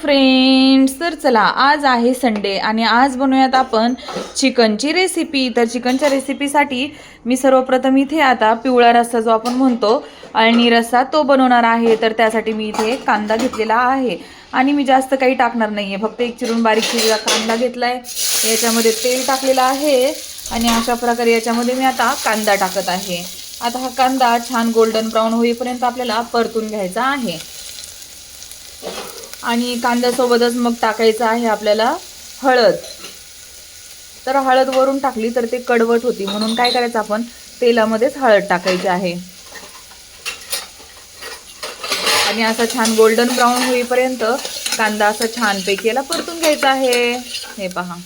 Friends तर चला आज आहे संडे आणि आज बनवूयात आपण चिकनची रेसिपी तर चिकनच्या रेसिपीसाठी मी सर्वप्रथम इथे आता पिवळा रस्सा जो आपण म्हणतो अळणी रस्सा तो बनवणार आहे. तर त्यासाठी मी इथे कांदा घेतलेला आहे. आणि मी जास्त काही टाकणार नाही आहे फक्त एक चिरून बारीक चिरलेला कांदा घेतला आहे याच्यामध्ये तेल टाकलेलं आहे. आणि अशा प्रकारे याच्यामध्ये मी आता कांदा टाकत आहे. आता हा कांदा छान गोल्डन ब्राऊन होईपर्यंत आपल्याला परतून घ्यायचा आहे. आणि कांद्यासोबतच मग टाकायचं आहे आपल्याला हळद. तर हळद वरून टाकली तर ते कडवट होती. म्हणून काय करायचं आपण? तेलामध्येच हळद टाकायची आहे. आणि असा छान गोल्डन ब्राऊन होईपर्यंत कांदा असा छानपैकी याला परतून घ्यायचा आहे. हे पहा.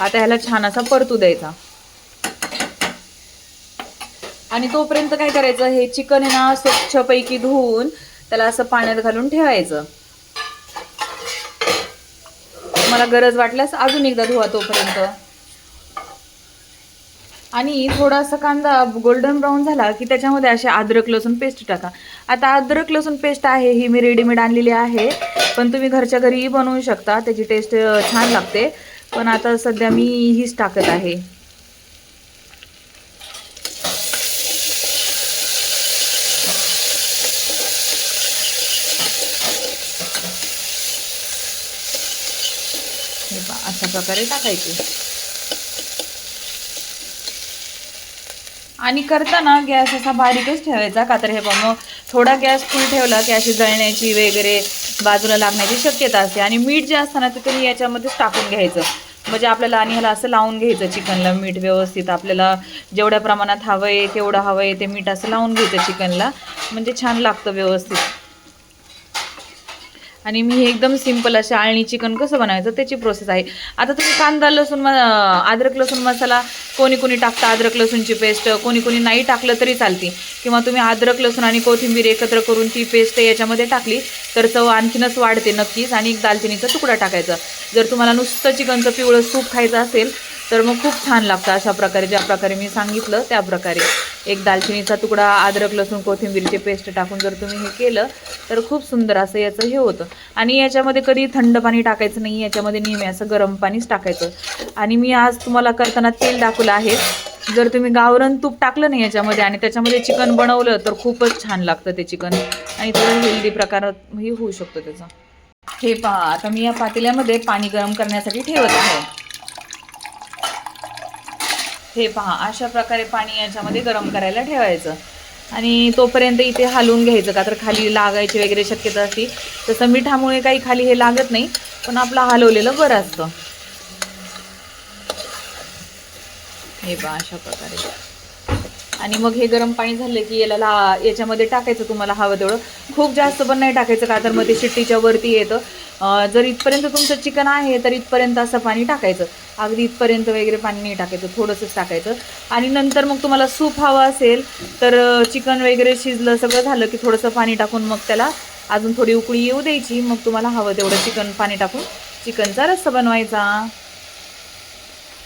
आता ह्याला छान असा परतू द्यायचा. आणि तोपर्यंत काय करायचं हे चिकन आहे ना स्वच्छपैकी धुवून त्याला असं पाण्यात घालून ठेवायचं. मला गरज वाटल्यास अजून एकदा धुवा तोपर्यंत. आणि थोडासा कांदा गोल्डन ब्राऊन झाला की त्याच्यामध्ये असे अद्रक लसूण पेस्ट टाका. आता अद्रक लसूण पेस्ट आहे ही मी रेडीमेड आणलेली आहे. पण तुम्ही घरच्या घरीही बनवू शकता त्याची टेस्ट छान लागते. पण आता सध्या मी हीच टाकत आहे हे पहा, अशा प्रकारे टाकायचे. आणि करताना गॅस असा बारीकच ठेवायचा का तर हे बघ मग थोडा गॅस फुल ठेवला की अशी जळण्याची वगैरे बाजूला लागण्याची शक्यता असते. आणि मीठ जे असतं ना ते तुम्ही याच्यामध्येच टाकून घ्यायचं. म्हणजे आपल्याला आणि ह्याला असं लावून घ्यायचं चिकनला. मीठ व्यवस्थित आपल्याला जेवढ्या प्रमाणात हवं आहे तेवढं हवं आहे ते मीठ असं लावून घ्यायचं चिकनला. म्हणजे छान लागतं व्यवस्थित. आणि मी हे एकदम सिंपल असे आळणी चिकन कसं बनवायचं त्याची प्रोसेस आहे. आता तुम्ही कांदा लसूण म अद्रक लसूण मसाला कोणी कोणी टाकता अद्रक लसूणची पेस्ट कोणी कोणी नाही टाकलं तरी चालते. किंवा तुम्ही अद्रक लसूण आणि कोथिंबीर एकत्र करून ती पेस्ट याच्यामध्ये टाकली तर चव आणखीनच वाढते नक्कीच आणि एक दालचिनीचा तुकडा टाकायचा. जर तुम्हाला नुसतं चिकनचं पिवळं सूप खायचं असेल तर मग खूप छान लागतं अशा प्रकारे ज्या प्रकारे मी सांगितलं त्या प्रकारे. एक दालचिनीचा तुकडा अद्रक लसूण कोथिंबीरचे पेस्ट टाकून जर तुम्ही हे केलं तर खूप सुंदर असं याचं हे होतं. आणि याच्यामध्ये कधी थंड पाणी टाकायचं नाही याच्यामध्ये नेहमी असं गरम पाणीच टाकायचं. आणि मी आज तुम्हाला करताना तेल दाखवलं आहे. जर तुम्ही गावरण तूप टाकलं नाही याच्यामध्ये आणि त्याच्यामध्ये चिकन बनवलं तर खूपच छान लागतं ते चिकन. आणि थोडं हेल्दी प्रकारात हे होऊ शकतं त्याचं. हे पहा आता मी या पातेल्यामध्ये पाणी गरम करण्यासाठी ठेवत आहे. हे पहा अशा प्रकारे पाणी याच्यामध्ये गरम करायला ठेवायचं. आणि तोपर्यंत इथे हलवून घ्यायचं का तर खाली लागायची वगैरे शक्यता असते. तसं मिठामुळे काही खाली हे लागत नाही पण आपलं हलवलेलं बरं असतं. हे पहा अशा प्रकारे. आणि मग हे गरम पाणी झालं की याला ला याच्यामध्ये टाकायचं तुम्हाला हवं तेवढं. खूप जास्त पण नाही टाकायचं का तर मग ते शिट्टीच्या वरती येतं. जर इथपर्यंत तुमचं चिकन आहे तर इथपर्यंत असं पाणी टाकायचं. अगदी इथपर्यंत वगैरे पाणी नाही टाकायचं थोडंसंच टाकायचं. आणि नंतर मग तुम्हाला सूप हवं असेल तर चिकन वगैरे शिजलं सगळं झालं की थोडंसं पाणी टाकून मग त्याला अजून थोडी उकळी येऊ द्यायची. मग तुम्हाला हवं तेवढं चिकन पाणी टाकून चिकनचा रस्सा बनवायचा.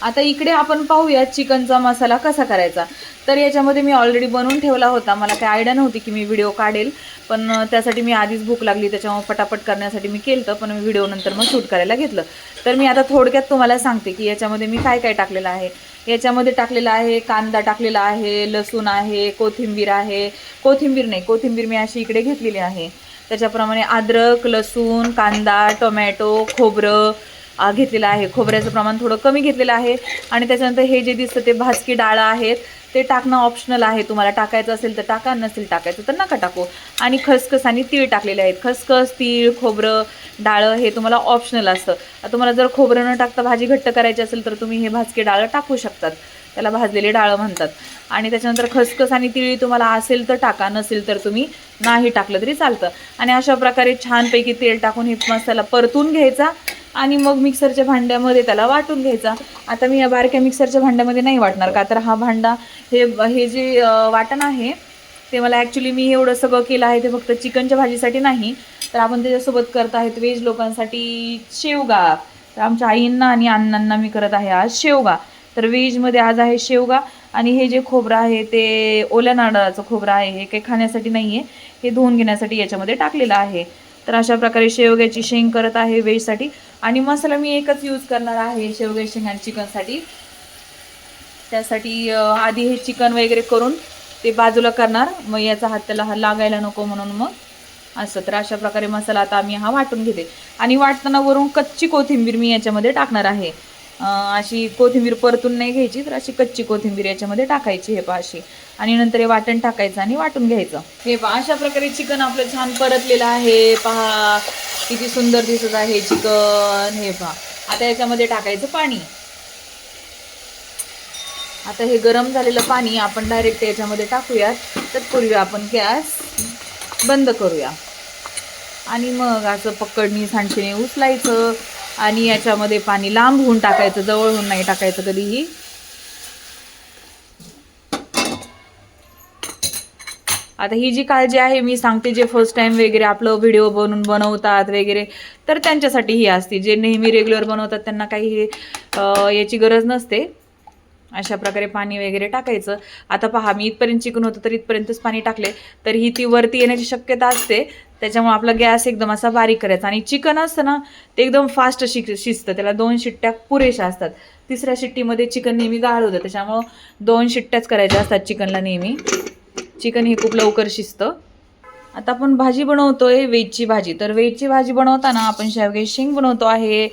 आता इकडे आपण पाहूया चिकनचा मसाला कसा करायचा. तर याच्यामध्ये मी ऑलरेडी बनवून ठेवला होता. मला काही आयडिया नव्हती की मी व्हिडिओ काढेल. पण त्यासाठी मी आधीच भूक लागली. त्याच्यामुळे पटापट करण्यासाठी मी केलं पण मी व्हिडिओ नंतर मग शूट करायला घेतलं. तर मी आता थोडक्यात तुम्हाला सांगते की याच्यामध्ये मी काय काय टाकलेलं आहे. याच्यामध्ये टाकलेलं आहे कांदा टाकलेला आहे लसूण आहे कोथिंबीर आहे. कोथिंबीर नाही कोथिंबीर मी अशी इकडे घेतलेली आहे. त्याच्याप्रमाणे अद्रक लसूण कांदा टोमॅटो खोबरं घेतलेलं आहे. खोबऱ्याचं प्रमाण थोडं कमी घेतलेलं आहे. आणि त्याच्यानंतर हे जे दिसतं ते भाजकी डाळं आहेत ते टाकणं ऑप्शनल आहे. तुम्हाला टाकायचं असेल तर टाका नसेल टाकायचं तर नका टाकू. आणि खसखस आणि तीळ टाकलेले आहेत. खसखस तीळ खोबरं डाळं हे तुम्हाला ऑप्शनल असतं. तुम्हाला जर खोबरं न टाकता भाजी घट्ट करायची असेल तर तुम्ही हे भाजके डाळं टाकू शकतात. त्याला भाजलेले डाळं म्हणतात. आणि त्याच्यानंतर खसखस आणि तिळी तुम्हाला असेल तर टाका नसेल तर तुम्ही नाही टाकलं तरी चालतं. आणि अशा प्रकारे छानपैकी तेल टाकून हे मसाला परतून घ्यायचा आणि मग मिक्सरच्या भांड्यामध्ये त्याला वाटून घ्यायचा. आता मी या बारक्या मिक्सरच्या भांड्यामध्ये नाही वाटणार का? तर हा भांडा हे हे जे वाटण आहे ते मला ॲक्च्युली मी एवढं सगळं केलं आहे ते फक्त चिकनच्या भाजीसाठी नाही. तर आपण त्याच्यासोबत करत आहेत व्हेज लोकांसाठी शेवगा. तर आमच्या आईंना आणि अण्णांना मी करत आहे आज शेवगा. तर व्हेजमध्ये आज आहे शेवगा आणि हे जे खोबरं आहे ते ओल्या नारळाचं खोबरं आहे हे काही खाण्यासाठी नाही आहे हे धुवून घेण्यासाठी याच्यामध्ये टाकलेलं आहे. तर अशा प्रकारे शेवग्याची शेंग करत आहे व्हेजसाठी आणि मसाला मी एकच यूज करणार आहे शेवग्याची शेंग आणि चिकनसाठी. त्यासाठी आधी हे चिकन वगैरे करून ते बाजूला करणार. मग याचा हात त्याला हा लागायला नको म्हणून मग असं. तर अशा प्रकारे मसाला आता मी हा वाटून घेते. आणि वाटताना वरून कच्ची कोथिंबीर मी याच्यामध्ये टाकणार आहे. अशी कोथिंबीर परतून नाही घ्यायची तर अशी कच्ची कोथिंबीर याच्यामध्ये टाकायची हे पहा अशी. आणि नंतर हे वाटण टाकायचं आणि वाटून घ्यायचं. हे पहा अशा प्रकारे चिकन आपलं छान परतलेलं आहे. पहा किती सुंदर दिसत आहे चिकन. हे पहा आता याच्यामध्ये टाकायचं पाणी. आता हे गरम झालेलं पाणी आपण डायरेक्ट याच्यामध्ये टाकूयात. तत्पूर्वी आपण गॅस बंद करूया. आणि मग असं पकडणी सांडशीने उचलायचं. आणि याच्यामध्ये पाणी लांब होऊन टाकायचं जवळ होऊन नाही टाकायचं कधीही. आता ही जी काळजी आहे मी सांगते जे फर्स्ट टाइम वगैरे आपलं व्हिडिओ बनवून बनवतात वगैरे तर त्यांच्यासाठी ही असते. जे नेहमी रेग्युलर बनवतात त्यांना काही हे, याची गरज नसते. अशा प्रकारे पाणी वगैरे टाकायचं. आता पहा मी इथपर्यंत चिकन होतं तर इथपर्यंतच पाणी टाकले तर ही ती वरती येण्याची शक्यता असते. त्याच्यामुळे आपला गॅस एकदम असा बारीक करायचा. आणि चिकन असतं ना ते एकदम फास्ट शिक शिजतं. त्याला दोन शिट्ट्या पुरेशा असतात. तिसऱ्या शिट्टीमध्ये चिकन नेहमी गाळ होतं. त्याच्यामुळं दोन शिट्ट्याच करायच्या असतात चिकनला नेहमी. चिकन हे खूप लवकर शिजतं. आता आपण भाजी बनवतोय वेजची भाजी. तर वेजची भाजी बनवताना आपण शेवगे शेंग बनवतो आहे.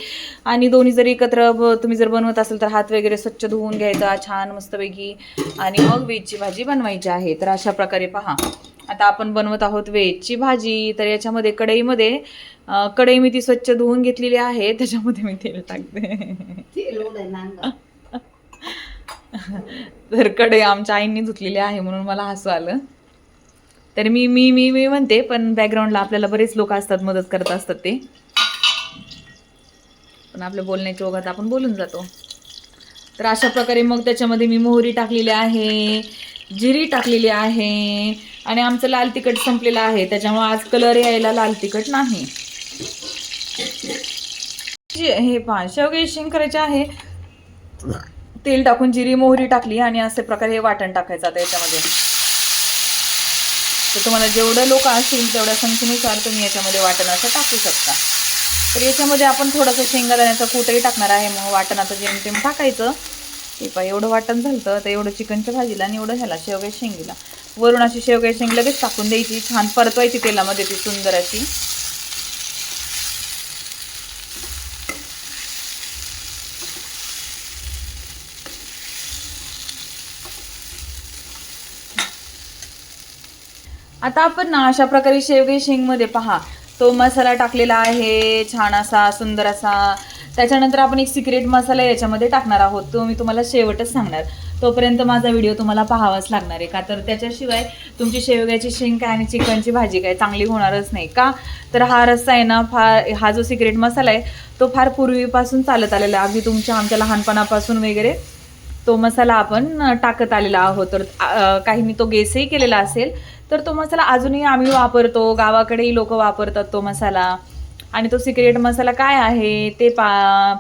आणि दोन्ही जर एकत्र तुम्ही जर बनवत असेल तर हात वगैरे स्वच्छ धुवून घ्यायचा छान मस्तपैकी. आणि मग वेजची भाजी बनवायची आहे. तर अशा प्रकारे पहा. आता आपण बनवत आहोत वेजची भाजी तर याच्यामध्ये कढईमध्ये कढई मी ती स्वच्छ धुवून घेतलेली आहे त्याच्यामध्ये मी तेल टाकते. तर कढई आमच्या आईंनी धुतलेली आहे म्हणून मला हसू आलं. तर मी मी मी मी म्हणते पण बॅकग्राऊंडला आपल्याला बरेच लोक असतात मदत करत असतात ते. पण आपल्या बोलण्याच्या ओघात आपण बोलून जातो. तर अशा प्रकारे मग त्याच्यामध्ये मी मोहरी टाकलेली आहे जिरी टाकलेली आहे आणि आमचं लाल तिखट संपलेलं आहे त्याच्यामुळे आज कलर यायला लाल तिखट नाही. हे पहा शेवगे शिंग करायचे आहे. तेल टाकून जिरी मोहरी टाकली आणि असे प्रकारे हे वाटण टाकायचं आता याच्यामध्ये. तर तुम्हाला जेवढं लोक असतील तेवढ्या संख्येनुसार तुम्ही याच्यामध्ये वाटण असं टाकू शकता. तर याच्यामध्ये आपण थोडंसं शेंगादाण्याचा कूटही टाकणार आहे मग वाटण आता जेमतेम टाकायचं. हे पहा एवढं वाटण झालं तर एवढं चिकनच्या भाजीला आणि एवढं ह्याला शेवग्या शेंगीला. वरून अशी शेवग्या शेंग लगेच टाकून द्यायची छान परतवायची तेलामध्ये ती सुंदर अशी. आता आपण ना अशा प्रकारे शेवगे शेंगमध्ये पहा तो मसाला टाकलेला आहे छान असा सुंदर असा. त्याच्यानंतर आपण एक सिक्रेट मसाला याच्यामध्ये टाकणार आहोत. तो मी तुम्हाला शेवटच सांगणार. तोपर्यंत माझा व्हिडिओ तुम्हाला पाहावाच लागणार आहे का? तर त्याच्याशिवाय तुमची शेवग्याची शेंग काय आणि चिकनची भाजी काय चांगली होणारच नाही का? तर हा रस्सा आहे ना फार हा जो सिक्रेट मसाला आहे तो फार पूर्वीपासून चालत आलेला आहे. अगदी तुमच्या आमच्या लहानपणापासून वगैरे तो मसाला आपण टाकत आलेला आहोत. तर काही काहींनी तो गेसही केलेला असेल. तर तो मसाला अजूनही आम्ही वापरतो. गावाकडेही लोक वापरतात तो मसाला. आणि तो सिक्रेट मसाला काय आहे ते पा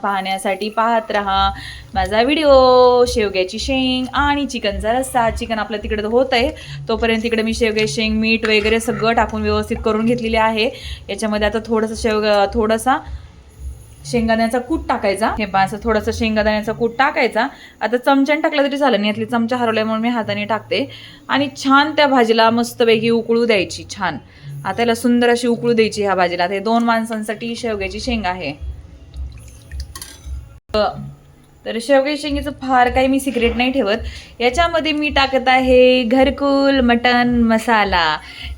पाहण्यासाठी पाहत राहा. माझा व्हिडिओ शेवग्याची शेंग आणि चिकनचा रस्सा. चिकन आपलं तिकडे तर होत आहे तोपर्यंत तिकडे मी शेवग्या शेंग मीठ वगैरे सगळं टाकून व्यवस्थित करून घेतलेली आहे. याच्यामध्ये आता थोडंसं शेवग थोडासा शेंगादाण्याचा कूट टाकायचा. हे असं थोडंसं शेंगादाण्याचा कूट टाकायचा. आता चमच्याने टाकला तरी चालेल. नाही यातली चमचा हरवल्यामुळे मी हाताने टाकते. आणि छान त्या भाजीला मस्तपैकी उकळू द्यायची छान. आता याला सुंदर अशी उकळू द्यायची ह्या भाजीला. आता हे दोन माणसांसाठी शेवग्याची शेंग आहे. तर शेवग्या शेंगेचं फार काही मी सिक्रेट नाही ठेवत. याच्यामध्ये मी टाकत आहे घरकुल मटन मसाला.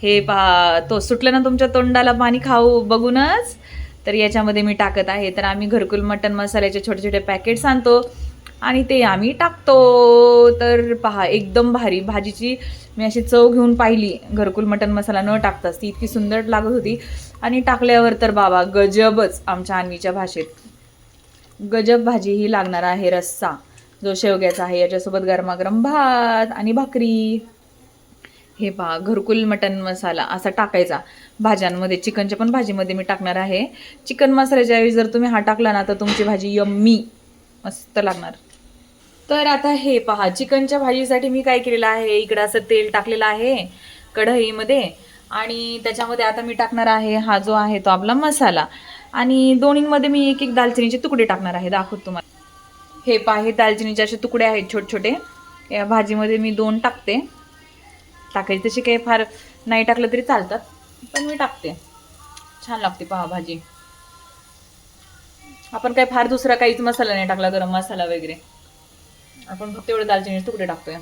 हे पहा तो सुटलं ना तुमच्या तोंडाला पाणी खाऊ बघूनच तर याच्यामध्ये मी टाकत आहे. तर आम्ही घरकुल मटन मसाल्याचे छोटे छोटे पॅकेट्स आणतो. आणि ते आम्ही टाकतो. तर पहा एकदम भारी. भाजीची मी अशी चव घेऊन पाहिली. घरकुल मटन मसाला न टाकताच ती इतकी सुंदर लागत होती. आणि टाकल्यावर तर बाबा गजबच आमच्या आणवीच्या भाषेत. गजब भाजी ही लागणार आहे रस्सा. जो शेवग्याचा आहे याच्यासोबत गरमागरम भात आणि भाकरी. हे पहा घरकुल मटन मसाला असा टाकायचा. भाज्यांमध्ये चिकनच्या पण भाजीमध्ये मी टाकणार आहे. चिकन मसाल्याच्या ऐवजी जर तुम्ही हा टाकला ना तर तुमची भाजी यम्मी. मस्त लागणार. तर आता हे पहा चिकनच्या भाजीसाठी मी काय केलेलं आहे? इकडं असं तेल टाकलेलं आहे कढईमध्ये आणि त्याच्यामध्ये आता मी टाकणार आहे हा जो आहे तो आपला मसाला. आणि दोन्हीमध्ये मी एक एक दालचिनीचे तुकडे टाकणार आहे दाखवत तुम्हाला. हे पहा हे दालचिनीचे असे तुकडे आहेत छोटे छोटे या भाजीमध्ये मी दोन टाकते. टाकायची तशी काही फार नाही टाकलं तरी चालतात पण मी टाकते. छान लागते पहा भाजी. आपण काय फार दुसरा काहीच मसाला नाही टाकला गरम मसाला वगैरे. आपण फक्त एवढे दालचिनीचे तुकडे टाकतोय.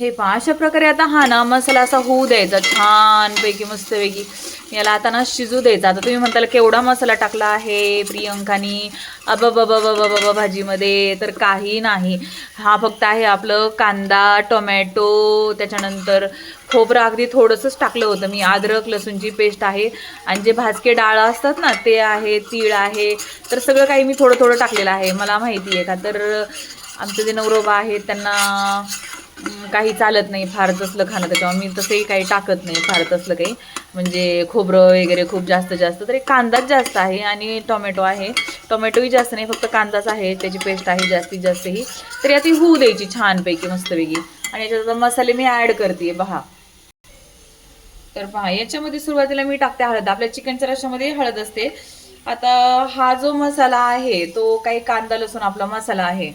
हे पहा अशा प्रकारे आता हा ना मसाला असा होऊ द्यायचा छान पैकी मस्तपैकी. याला आता ना शिजू द्यायचा. आता तुम्ही म्हणताल केवढा मसाला टाकला आहे प्रियंकानी. अबबबबबबब भाजीमध्ये तर काही नाही हा फक्त आहे आपलं कांदा टोमॅटो त्याच्यानंतर खोबरं अगदी थोडंसंच टाकलं होतं मी अद्रक लसूणची पेस्ट आहे आणि जे भाजके डाळ असतात ना ते आहे तीळ आहे तर सगळं काही मी थोडं थोडं टाकलेलं आहे मला माहिती आहे का तर आमचे जे नवरोबा आहेत त्यांना काही चालत नाही फार तसलं खाणं त्याच्यावर मी तसंही काही टाकत नाही फार तसलं काही. म्हणजे खोबरं वगैरे खूप जास्त जास्त तरी कांदाच जास्त आहे आणि टोमॅटो आहे. टोमॅटोही जास्त नाही फक्त कांदाच आहे त्याची पेस्ट आहे जास्तीत जास्त ही. तरी आता होऊ द्यायची छानपैकी मस्तपैकी. आणि याच्यात आता मसाले मी ॲड करते पहा तर पहा याच्यामध्ये सुरुवातीला मी टाकते हळद. आपल्या चिकनच्या रशामध्ये हळद असते. आता हा जो मसाला आहे तो काही कांदा लसूण आपला मसाला आहे.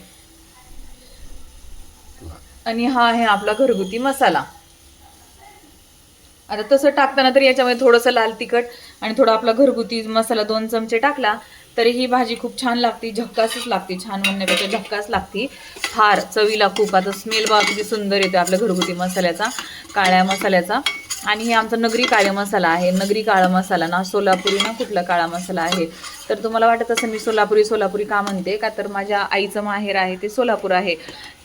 आणि हा आहे आपला घरगुती मसाला. आता तसं टाकताना तरी याच्यामध्ये थोडंसं लाल तिखट आणि थोडा आपला घरगुती मसाला दोन चमचे टाकला तरी ही भाजी खूप छान लागते झक्कासच लागते छान म्हणण्यापेक्षा झक्कास लागते. फार चवीला खूप आता स्मेल बा किती सुंदर येतो आपल्या घरगुती मसाल्याचा काळ्या मसाल्याचा. आणि हे आमचा नगरी काळा मसाला आहे नगरी काळा मसाला ना सोलापुरी ना कुठला काळा मसाला आहे. तर तुम्हाला वाटत असं मी सोलापुरी सोलापुरी का म्हणते का तर माझ्या आईचं माहेर आहे ते सोलापूर आहे.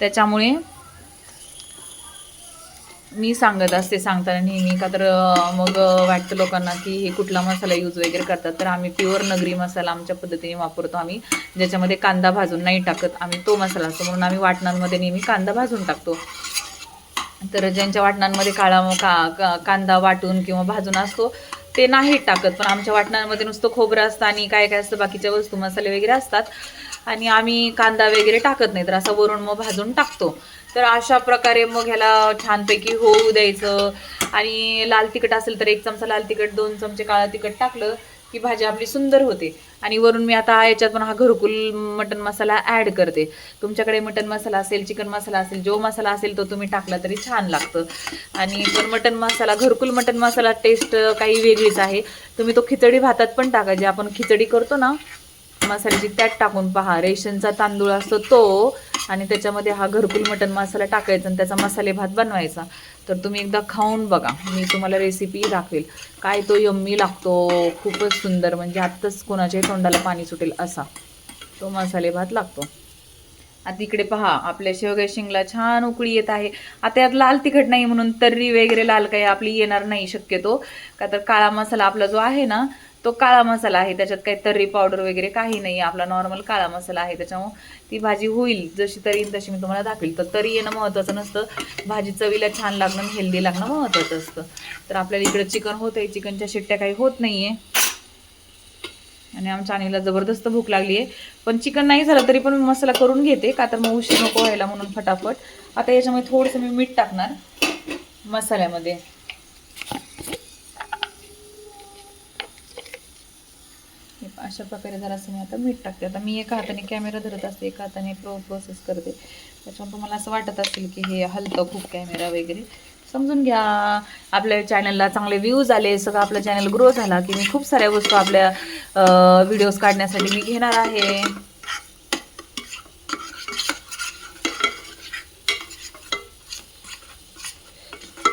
त्याच्यामुळे मी सांगत असते सांगताना नेहमी का तर मग वाटतं लोकांना की हे कुठला मसाला यूज वगैरे करतात. तर आम्ही प्युअर नगरी मसाला आमच्या पद्धतीने वापरतो आम्ही. ज्याच्यामध्ये कांदा भाजून नाही टाकत आम्ही तो मसाला असतो. म्हणून आम्ही वाटणांमध्ये नेहमी कांदा भाजून टाकतो. तर ज्यांच्या वाटणांमध्ये काळा का का- कांदा वाटून किंवा भाजून असतो ते नाही टाकत. पण आमच्या वाटणांमध्ये नुसतं खोबरं असतं आणि काय काय असतं बाकीच्या वस्तू मसाले वगैरे असतात. आणि आम्ही कांदा वगैरे टाकत नाही. तर असं वरून मग भाजून टाकतो. तर अशा प्रकारे मग ह्याला छानपैकी होऊ द्यायचं. आणि लाल तिखट असेल तर एक चमचा लाल तिखट दोन चमचे काळा तिखट टाकलं की भाजी आपली सुंदर होते. आणि वरून मी आता याच्यात पण हा घरकुल मटन मसाला ॲड करते. तुमच्याकडे मटन मसाला असेल चिकन मसाला असेल जो मसाला असेल तो तुम्ही टाकला तरी छान लागतं. आणि पण मटन मसाला घरकुल मटन मसाला टेस्ट काही वेगळीच आहे. तुम्ही तो खिचडी भातात पण टाका जे आपण खिचडी करतो ना मसाल्याची त्यात टाकून पहा. रेशनचा तांदूळ असतो तो आणि त्याच्यामध्ये हा घरकुल मटण मसाला टाकायचा आणि त्याचा मसाले भात बनवायचा. तर तुम्ही एकदा खाऊन बघा. मी तुम्हाला रेसिपी दाखवेल. काय तो यम्मी लागतो. खूपच सुंदर. म्हणजे आत्ताच कोणाच्याही तोंडाला पाणी सुटेल असा तो मसाले भात लागतो. आता इकडे पहा. आपल्या शेवग्या शिंगला छान उकळी येत आहे. आता यात लाल तिखट नाही म्हणून तर्री वगैरे लाल काही आपली येणार नाही शक्यतो. का तर काळा मसाला आपला जो आहे ना तो काळा मसाला आहे त्याच्यात काही तर्री पावडर वगैरे काही नाही आपला नॉर्मल काळा मसाला आहे त्याच्यामुळं ती भाजी होईल जशी तरी येईल तशी मी तुम्हाला दाखवेल. तर तरी येणं महत्त्वाचं नसतं. भाजी चवीला छान लागणं हेल्दी लागणं महत्त्वाचं असतं. तर आपल्याला इकडं चिकन होत आहे चिकनच्या शिट्ट्या काही होत नाही आहे आणि आमच्या आणीला जबरदस्त भूक लागली आहे पण चिकन नाही झालं तरी पण मी मसाला करून घेते का तर मग उशीर नको व्हायला म्हणून फटाफट. आता याच्यामध्ये थोडंसं मी मीठ टाकणार मसाल्यामध्ये हे पहा, अशा प्रकारे जरासं मी आता मीठ टाकते. आता मी एका हाताने कॅमेरा धरत असते एका हाताने प्रो प्रोसेस करते. त्याच्यामुळे तुम्हाला असं वाटत असेल की हे हलतं खूप कॅमेरा वगैरे. समजून घ्या. आपल्या चॅनलला चांगले व्ह्यूज आले सगळं आपलं चॅनल ग्रो झाला की मी खूप साऱ्या वस्तू आपल्या व्हिडिओज काढण्यासाठी मी घेणार आहे.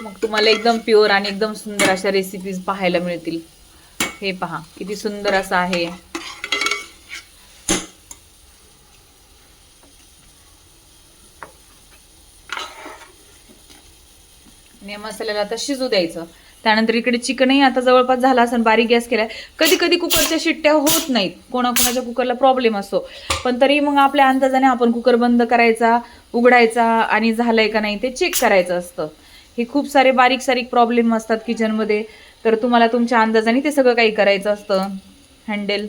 मग तुम्हाला एकदम प्युअर आणि एकदम सुंदर अशा रेसिपीज पाहायला मिळतील. हे पहा किती सुंदर असं आहे. आणि मसाल्याला आता शिजू द्यायचं. त्यानंतर इकडे चिकनही आता जवळपास झाला असं बारीक गॅस केलाय. कधी कधी कुकरच्या शिट्ट्या होत नाहीत. कोणाकोणाच्या कुकरला प्रॉब्लेम असतो. पण तरी मग आपल्या अंदाजाने आपण कुकर बंद करायचा उघडायचा आणि झालंय का नाही ते चेक करायचं असतं. हे खूप सारे बारीक सारीक प्रॉब्लेम असतात किचनमध्ये तर तुम्हाला तुमच्या अंदाजाने ते सगळं काही करायचं असतं. हँडेल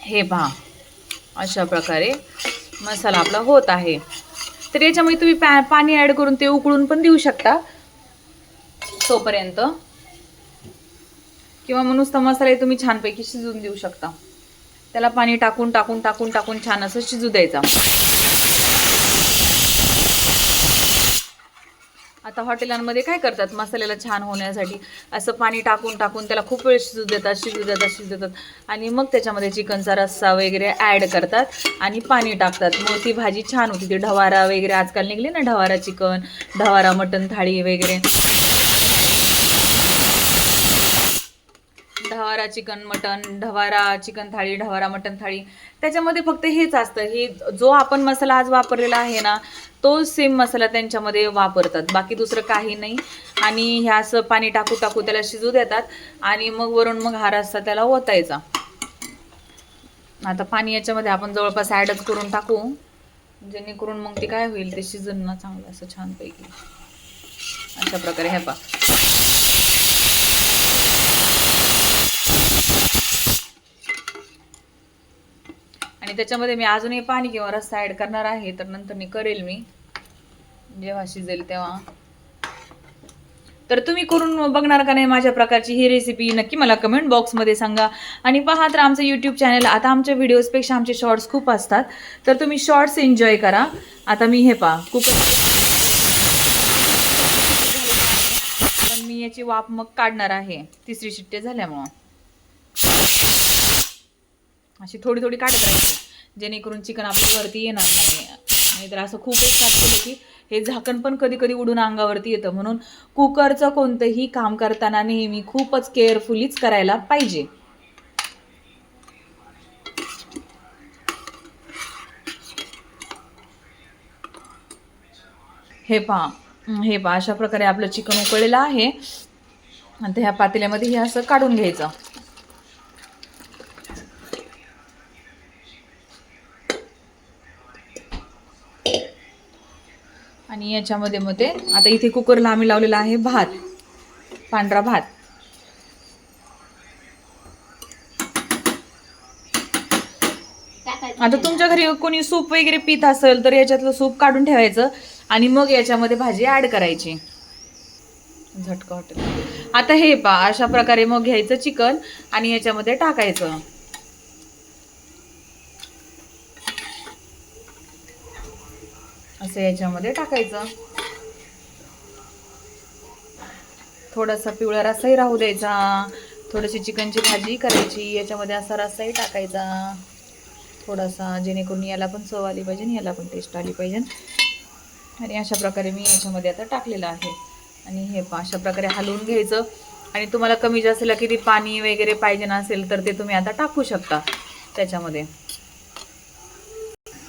हे पहा. अशा प्रकारे मसाला आपला होत आहे. तर याच्यामुळे तुम्ही पॅ पाणी ॲड करून ते उकळून पण देऊ शकता. तोपर्यंत किंवा मग नुसता मसाला तुम्ही छानपैकी शिजवून देऊ शकता. त्याला पाणी टाकून टाकून टाकून टाकून छान असं शिजू द्यायचा. आता हॉटेलांमध्ये काय करतात? मसाल्याला छान होण्यासाठी असं पाणी टाकून टाकून त्याला खूप वेळ शिजू देतात शिजू देतात शिजू देतात. आणि मग त्याच्यामध्ये चिकनचा रस्सा वगैरे ॲड करतात आणि पाणी टाकतात. मग ती भाजी छान होती. ती ढवारा वगैरे आजकाल निघली ना ढवारा चिकन ढवारा मटन थाळी वगैरे. ढवारा चिकन मटन ढवारा चिकन थाळी ढवारा मटन थाळी. त्याच्यामध्ये फक्त हेच असतं. हे जो आपण मसाला आज वापरलेला आहे ना तो सेम मसाला त्यांच्यामध्ये वापरतात. बाकी दुसरं काही नाही. आणि ह्या असं पाणी टाकू टाकू त्याला शिजू देतात आणि मग वरून मग हा रस्ता त्याला ओतायचा. आता पाणी याच्यामध्ये आपण जवळपास ॲडच करून टाकू. जेणेकरून मग ते काय होईल ते शिजन ना चांगलं असं छानपैकी. अशा प्रकारे हे पा आणि त्याच्यामध्ये मी अजूनही पाणी किंवा रस्सा ॲड करणार आहे तर नंतर मी करेल मी. जेव्हा शिजेल तेव्हा. तर तुम्ही करून बघणार का नाही माझ्या प्रकारची ही रेसिपी नक्की मला कमेंट बॉक्समध्ये सांगा. आणि पहा तर आमचं यूट्यूब चॅनल आता आमच्या व्हिडिओजपेक्षा आमचे शॉर्ट्स खूप असतात. तर तुम्ही शॉर्ट्स एन्जॉय करा. आता मी हे पहा कुकर पण मी याची वाफ मग काढणार आहे. तिसरी शिट्टे झाल्यामुळं. अशी थोडी थोडी काढत राहायची. जेणेकरून चिकन आपल्या वरती येणार नाही. नाहीतर असं खूप एक केलं की हे झाकण पण कधी कधी उडून अंगावरती येतं. म्हणून कुकरचं कोणतंही काम करताना नेहमी खूपच केअरफुलीच करायला पाहिजे. हे पहा. हे पहा. अशा प्रकारे आपलं चिकन उकळलेलं आहे. आणि ह्या पातेल्यामध्ये हे असं काढून घ्यायचं. आणि याच्यामध्ये मग ते आता इथे कुकरला आम्ही लावलेला आहे भात पांढरा भात. आता तुमच्या घरी कोणी सूप वगैरे पित असेल तर याच्यातलं सूप काढून ठेवायचं आणि मग याच्यामध्ये भाजी ऍड करायची. झटका हॉटेल आता हे पा अशा प्रकारे मग घ्यायचं चिकन आणि याच्यामध्ये टाकायचं. असं याच्यामध्ये टाकायचं. थोडासा पिवळा रस्साही राहू द्यायचा. थोडीशी चिकनची भाजी करायची. याच्यामध्ये असा रस्साही टाकायचा. थोडासा जेणेकरून याला पण चव आली पाहिजे याला पण टेस्ट आली पाहिजे. आणि अशा प्रकारे मी याच्यामध्ये आता टाकलेलं आहे. आणि हे अशा प्रकारे हलवून घ्यायचं. आणि तुम्हाला कमी जास्त किती पाणी वगैरे पाहिजे नसेल तर ते तुम्ही आता टाकू शकता त्याच्यामध्ये.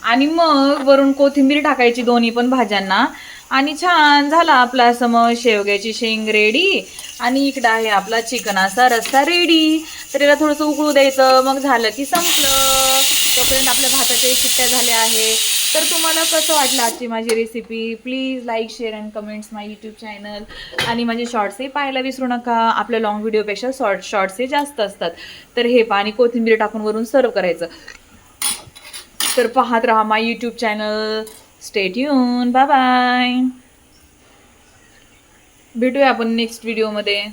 आणि मग वरून कोथिंबीर टाकायची दोन्ही पण भाज्यांना. आणि छान झाला आपला असं मग शेवग्याची शेंग रेडी आणि इकडं आहे आपला चिकनाचा रस्सा रेडी तर याला थोडंसं उकळू द्यायचं. मग झालं की संपलं. तोपर्यंत आपल्या भाताच्या शिट्ट्या झाल्या आहे तर तुम्हाला कसं वाटलं आजची माझी recipe please like share and comments my YouTube channel आणि माझे शॉर्ट्सही पाहायला विसरू नका. आपल्या लॉंग व्हिडिओपेक्षा शॉर्ट शॉर्ट्सही जास्त असतात. तर हे पाणी कोथिंबीर टाकून वरून सर्व करायचं. तर पाहत राहा माय यूट्यूब चॅनल स्टेट येऊन बाय बाय भेटूया आपण नेक्स्ट व्हिडिओमध्ये